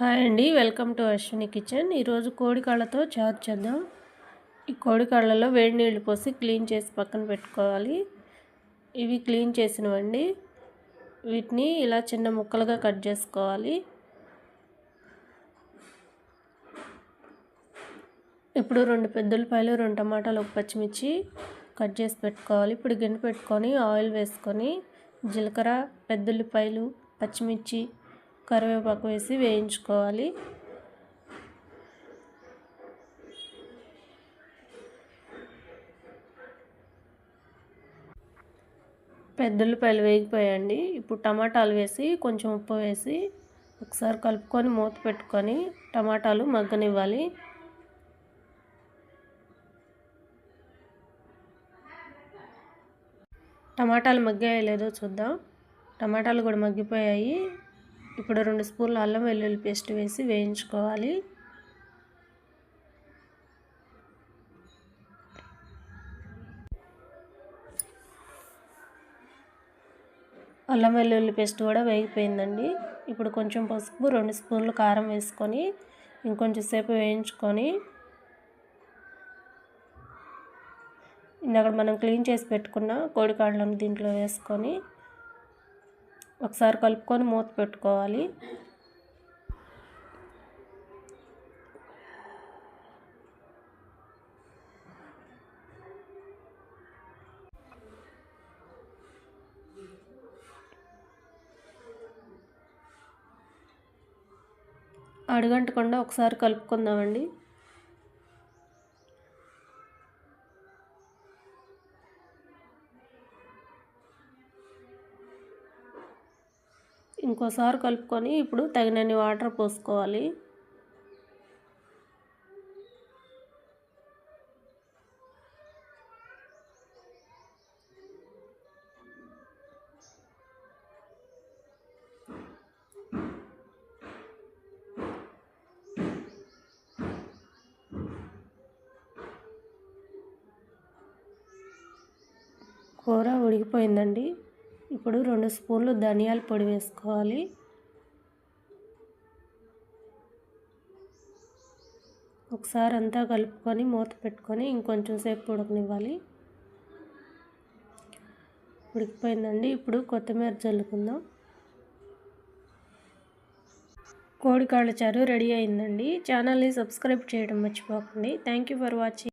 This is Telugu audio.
హాయ్ అండి వెల్కమ్ టు అశ్విని కిచెన్. ఈరోజు కోడి కాళ్ళతో చారు చేద్దాం. ఈ కోడి కాళ్ళలో వేడి నీళ్ళు పోసి క్లీన్ చేసి పక్కన పెట్టుకోవాలి. ఇవి క్లీన్ చేసినవండి. వీటిని ఇలా చిన్న ముక్కలుగా కట్ చేసుకోవాలి. ఇప్పుడు రెండు పెద్దలపాయలు రెండు టమాటాలు ఒక పచ్చిమిర్చి కట్ చేసి పెట్టుకోవాలి. ఇప్పుడు గిన్నె పెట్టుకొని ఆయిల్ వేసుకొని జీలకర్ర పెద్దలపాయలు పచ్చిమిర్చి కరివేపాకు వేసి వేయించుకోవాలి. పెద్దల్లిపాయలు వేగిపోయండి. ఇప్పుడు టమాటాలు వేసి కొంచెం ఉప్పు వేసి ఒకసారి కలుపుకొని మూత పెట్టుకొని టమాటాలు మగ్గనివ్వాలి. టమాటాలు మగ్గాయో లేదో చూద్దాం. టమాటాలు కూడా మగ్గిపోయాయి. ఇప్పుడు రెండు స్పూన్ల అల్లం వెల్లుల్లి పేస్ట్ వేసి వేయించుకోవాలి. అల్లం వెల్లుల్లి పేస్ట్ కూడా వేగిపోయిందండి. ఇప్పుడు కొంచెం పసుపు రెండు స్పూన్లు కారం వేసుకొని ఇంకొంచెం సేపు వేయించుకొని ఇందాక మనం క్లీన్ చేసి పెట్టుకున్న కోడికాళ్ళను దీంట్లో వేసుకొని ఒకసారి కలుపుకొని మూత పెట్టుకోవాలి. అడుగంటకుండా ఒకసారి కలుపుకుందామండి. ఇంకోసారి కలుపుకొని ఇప్పుడు తగినన్ని వాటర్ పోసుకోవాలి. కూర ఉడికిపోయిందండి. ఇప్పుడు రెండు స్పూన్లు ధనియాల పొడి వేసుకోవాలి. ఒకసారి అంతా కలుపుకొని మూత పెట్టుకొని ఇంకొంచెం సేపు ఉడకనివ్వాలి. ఉడికిపోయిందండి. ఇప్పుడు కొత్తిమీర చల్లుకుందాం. కోడికాళ్ళ చారు రెడీ అయిందండి. ఛానల్ని సబ్స్క్రైబ్ చేయడం మర్చిపోకండి. Thank you for watching.